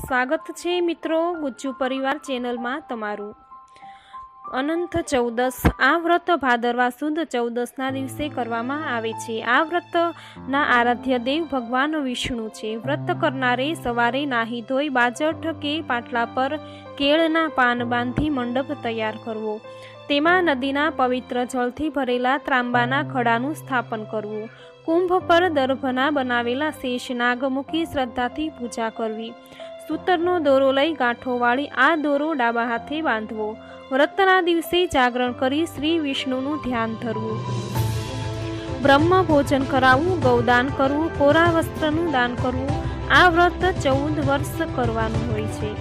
સ્વાગત છે મિત્રો ગુજ્જુ પરિવાર ચેનલમાં તમારું. અનંત ચૌદસ, આ વ્રત ભાદરવા સુદ ચૌદસના દિવસે કરવામાં આવે છે. આ વ્રતના આરાધ્ય દેવ ભગવાન વિષ્ણુ છે. વ્રત કરનારે સવારે નાહી ધોઈ બાજટ કે પાટલા પર કેળના પાન બાંધી મંડપ તૈયાર કરવો. તેમાં નદીના પવિત્ર જળથી ભરેલા ત્રાંબાના ખડાનું સ્થાપન કરવું. કુંભ પર દર્ભના બનાવેલા શેષ નાગ મૂકી શ્રદ્ધાથી પૂજા કરવી. સૂતરનો દોરો લઈ ગાંઠો વાળી આ દોરો ડાબા હાથે બાંધવો. વ્રતના દિવસે જાગરણ કરી શ્રી વિષ્ણુનું ધ્યાન ધરવું. બ્રહ્મ ભોજન કરાવવું, ગૌદાન કરવું, કોરા વસ્ત્રનું દાન કરવું, આ વ્રત ચૌદ વર્ષ કરવાનું હોય છે.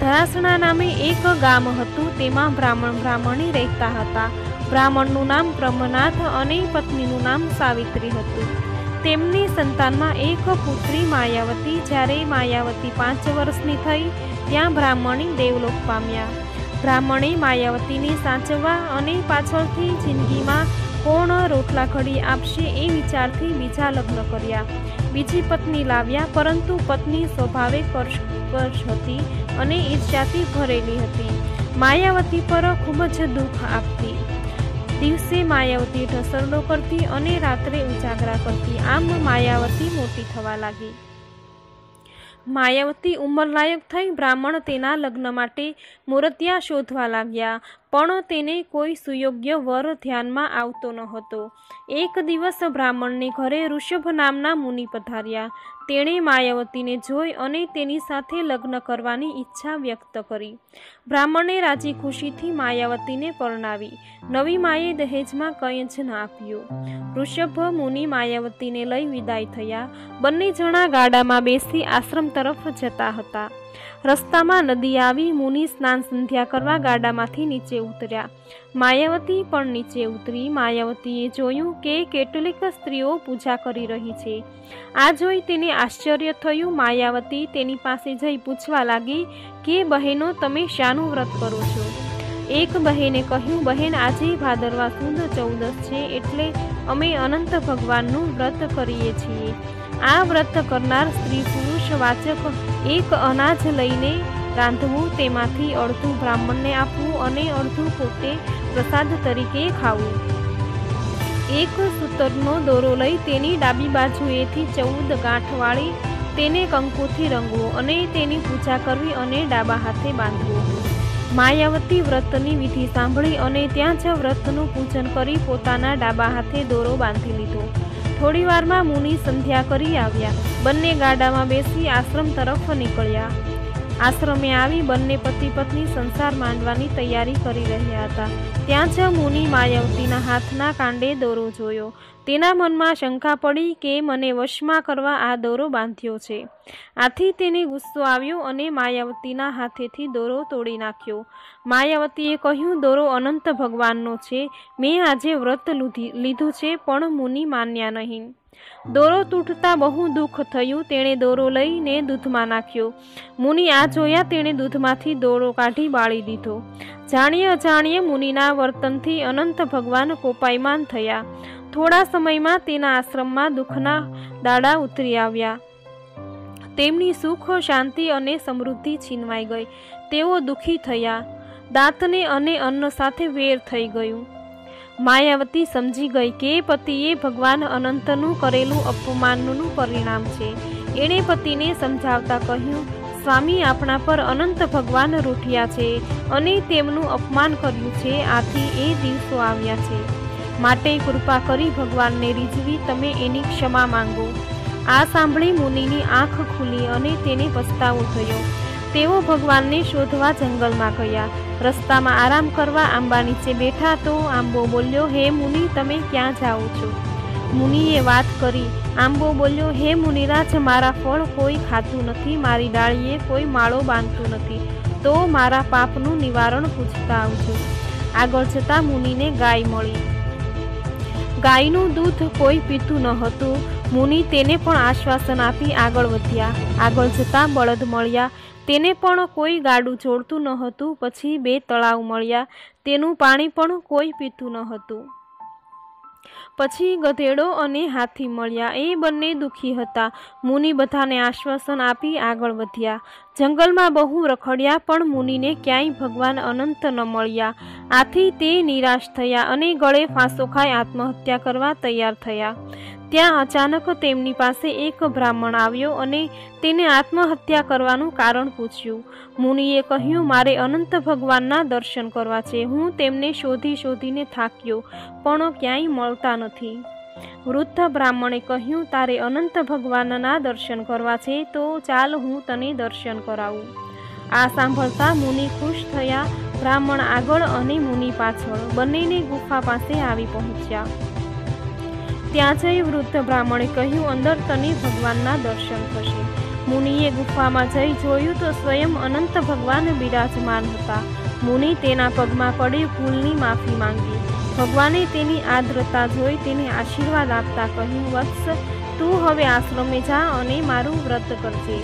ધરાસણા નામે એક ગામ હતું, તેમાં બ્રાહ્મણ બ્રાહ્મણી રહેતા હતા. બ્રાહ્મણનું નામ બ્રહ્મનાથ અને પત્નીનું નામ સાવિત્રી હતું. તેમની સંતાનમાં એક પુત્રી માયાવતી, જ્યારે માયાવતી પાંચ વર્ષની થઈ, ત્યાં બ્રાહ્મણી દેવલોક પામ્યા. બ્રાહ્મણે માયાવતીને સાચવવા અને પાછળથી જિંદગીમાં કોણ રોટલા ઘડી આપશે એ વિચારથી બીજા લગ્ન કર્યા. બીજી પત્ની લાવ્યા, પરંતુ પત્ની સ્વભાવે કર્ષ હતી અને ઈર્ષ્યાથી ભરેલી હતી. માયાવતી પર ખૂબ જ દુઃખ આપતી. દિવસે માયાવતી ઢસરડો કરતી અને રાત્રે ઉજાગરા કરતી આમ માયાવતી મોટી થવા લાગી. માયાવતી ઉંમરલાયક થઈ બ્રાહ્મણ તેના લગ્ન માટે મૂર્તિયા શોધવા લાગ્યા, પણ તેને કોઈ સુયોગ્ય વર ધ્યાનમાં આવતો ન હતો એક દિવસ બ્રાહ્મણને ઘરે ઋષભ નામના મુનિ પધાર્યા. તેણે માયાવતીને જોઈ અને તેની સાથે લગ્ન કરવાની ઈચ્છા વ્યક્ત કરી. બ્રાહ્મણે રાજી ખુશીથી માયાવતીને પરણાવી. નવી માએ દહેજમાં કંઈ જ ના આપ્યું. ઋષભ, મુનિ માયાવતીને લઈ વિદાય થયા. બંને જણા ગાડામાં બેસી આશ્રમ તરફ જતા હતા. રસ્તામાં નદી આવી, મુનિ સ્નાન સંધ્યા કરવા ગાડામાંથી નીચે ઉતર્યા. માયાવતી પણ નીચે ઉતરી માયાવતીએ જોયું કે કેટલીક સ્ત્રીઓ પૂજા કરી રહી છે. આ જોઈ તેને આશ્ચર્ય થયું. માયાવતી તેની પાસે જઈ પૂછવા લાગી કે, બહેનો, તમે શાનું વ્રત કરો છો? એક બહેને કહ્યું, બહેન, આજે ભાદરવા સુદ ચૌદસ છે એટલે અમે અનંત ભગવાનનું વ્રત કરીએ છીએ. આ વ્રત કરનાર સ્ત્રી પુરુષ વાચક એક અનાજ લઈને રાંધવું, તેમાંથી અડધું બ્રાહ્મણને આપવું અને અડધું પોતે પ્રસાદ તરીકે ખાવું. એક સૂતરનો દોરો લઈ તેની ડાબી બાજુએથી ચૌદ ગાંઠ વાળી તેને કંકુથી રંગવો અને તેની પૂજા કરવી અને ડાબા હાથે બાંધવો. માયાવતી વ્રતની વિધિ સાંભળી અને ત્યાં જ વ્રતનું પૂજન કરી પોતાના ડાબા હાથે દોરો બાંધી લીધો. થોડી વારમાં મુનિ સંધ્યા કરી આવ્યા. બંને ગાડામાં બેસી આશ્રમ તરફ નીકળ્યા. આશ્રમે આવી બંને પતિ પત્ની સંસાર માંડવાની તૈયારી કરી રહ્યા હતા. ત્યાં જ મુનિ માયાવતીના હાથના કાંડે દોરો જોયો. તેના મનમાં શંકા પડી કે મને વશમાં કરવા આ દોરો બાંધ્યો છે. આથી તેને ગુસ્સો આવ્યો અને માયાવતીના હાથેથી દોરો તોડી નાખ્યો. માયાવતીએ કહ્યું, દોરો અનંત ભગવાનનો છે. મેં આજે વ્રત લીધું છે, પણ મુનિ માન્યા નહીં. દોરો તૂટતા બહુ દુઃખ થયું, તેણે દોરો લઈને દૂધમાં નાખ્યો. મુનિ આ જોયા તેણે દૂધમાંથી દોરો કાઢી બાળી દીધો. જાણીએ અજાણીએ મુનિના વર્તનથી અનંત ભગવાન કોપાયમાન થયા. થોડા સમયમાં તેના આશ્રમમાં દુઃખના દાડા ઉતરી આવ્યા. તેમની સુખ, શાંતિ અને સમૃદ્ધિ છીનવાઈ ગઈ. તેઓ દુઃખી થયા. દાંતને અને અન્ન સાથે વેર થઈ ગયું. માયાવતી સમજી ગઈ કે પતિએ ભગવાન અનંતનું કરેલું અપમાનનું પરિણામ છે. એણે પતિને સમજાવતા કહ્યું, સ્વામી આપણા પર અનંત ભગવાન રૂઠ્યા છે અને તેમનું અપમાન કર્યું છે. આથી એ દિવસો આવ્યા છે. માટે કૃપા કરી ભગવાનને રીઝવી, તમે એની ક્ષમા માંગો. આ સાંભળી મુનિની આંખ ખુલી અને તેને પસ્તાવો થયો. તેઓ ભગવાનને શોધવા જંગલમાં ગયા. રસ્તામાં આરામ કરવા આંબા નીચે બેઠા તો આંબો બોલ્યો, હે મુનિ, તમે ક્યાં જાઓ છો? મુનિએ વાત કરી, આંબો બોલ્યો, હે મુનિરાજ, મારા ફળ કોઈ ખાતું નથી, મારી ડાળીએ કોઈ માળો બાંધતું નથી, તો મારા પાપનું નિવારણ પૂછતા આવજો. આગળ જતાં મુનિને ગાય મળી. ગાયનું દૂધ કોઈ પીતું ન હતું. મુનિ તેને પણ આશ્વાસન આપી આગળ વધ્યા. આગળ જતાં બળદ મળ્યા. તેને પણ કોઈ ગાડું જોડતું ન હતું પછી બે તળાવ મળ્યા. તેનું પાણી પણ કોઈ પીતું ન હતું પછી ગધેડો અને હાથી મળ્યા. એ બંને દુઃખી હતા. મુનિ બધાને આશ્વાસન આપી આગળ વધ્યા. જંગલમાં બહુ રખડ્યા, પણ મુનિને ક્યાંય ભગવાન અનંત ન મળ્યા. આથી તે નિરાશ થયા અને ગળે ફાંસો ખાઈ આત્મહત્યા કરવા તૈયાર થયા. ત્યાં અચાનક તેમની પાસે એક બ્રાહ્મણ આવ્યો અને તેને આત્મહત્યા કરવાનું કારણ પૂછ્યું. મુનિએ કહ્યું, મારે અનંત ભગવાનના દર્શન કરવા છે. હું તેમને શોધી શોધીને થાક્યો, પણ ક્યાંય મળતા નથી. વૃદ્ધ બ્રાહ્મણે કહ્યું, તારે અનંત ભગવાનના દર્શન કરવા છે, તો ચાલ હું તને દર્શન કરાવું. આ સાંભળતા મુનિ ખુશ થયા. બ્રાહ્મણ આગળ અને મુનિ પાછળ બંનેને ગુફા પાસે આવી પહોંચ્યા. ત્યાં જઈ વૃદ્ધ બ્રાહ્મણે કહ્યું, અંદર તને ભગવાનના દર્શન થશે. મુનિએ ગુફામાં જઈ જોયું તો સ્વયં અનંત ભગવાન બિરાજમાન હતા. મુનિ તેના પગમાં પડી ભૂલની માફી માંગી. ભગવાને તેની આદ્રતા જોઈ તેને આશીર્વાદ આપતા કહ્યું, વત્સ, તું હવે આશ્રમે જા અને મારું વ્રત કરજે.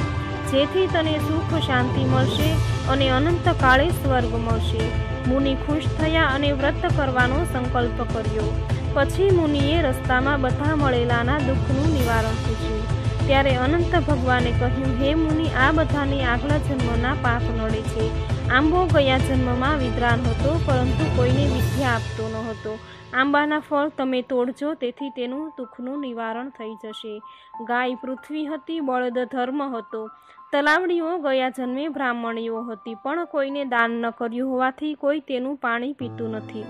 જેથી તને સુખ શાંતિ મળશે અને અનંત કાળે સ્વર્ગ મળશે. મુનિ ખુશ થયા અને વ્રત કરવાનો સંકલ્પ કર્યો. પછી મુનિએ રસ્તામાં બધા મળેલાના દુઃખનું નિવારણ પૂછ્યું. ત્યારે અનંત ભગવાને કહ્યું, હે મુનિ, આ બધાની આગલા જન્મના પાપ નડે છે. આંબો ગયા જન્મમાં વિદ્રાન હતો, પરંતુ કોઈને વિદ્યા આપતો ન હતો આંબાના ફળ તમે તોડજો, તેથી તેનું દુઃખનું નિવારણ થઈ જશે. ગાય પૃથ્વી હતી, બળદ ધર્મ હતો. તલાવડીઓ ગયા જન્મે બ્રાહ્મણીઓ હતી, પણ કોઈને દાન ન કર્યું હોવાથી કોઈ તેનું પાણી પીતું નથી.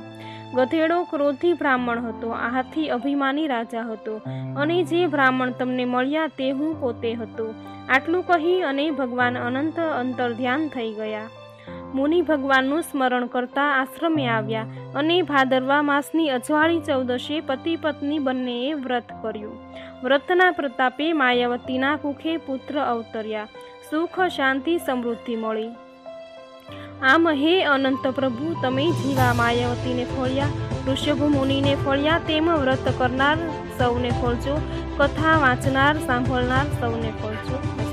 ગધેડો ક્રોધી બ્રાહ્મણ હતો હાથી અભિમાની રાજા હતો. અને જે બ્રાહ્મણ તમને મળ્યા, તે હું પોતે હતો. આટલું કહી અને ભગવાન અનંત અંતર ધ્યાન થઈ ગયા. મુનિ ભગવાનનું સ્મરણ કરતા આશ્રમે આવ્યા અને ભાદરવા માસની અજવાળી ચૌદશે પતિ પત્ની બંનેએ વ્રત કર્યું. વ્રતના પ્રતાપે માયાવતીના કુખે પુત્ર અવતર્યા. સુખ, શાંતિ, સમૃદ્ધિ મળી. આમ હે અનંત પ્રભુ, તમે જીવા માયાવતીને ફળ્યા, ઋષભ મુનિને ફળ્યા, તેમ વ્રત કરનાર સૌને ફળજો, કથા વાંચનાર, સાંભળનાર સૌને ફળજો.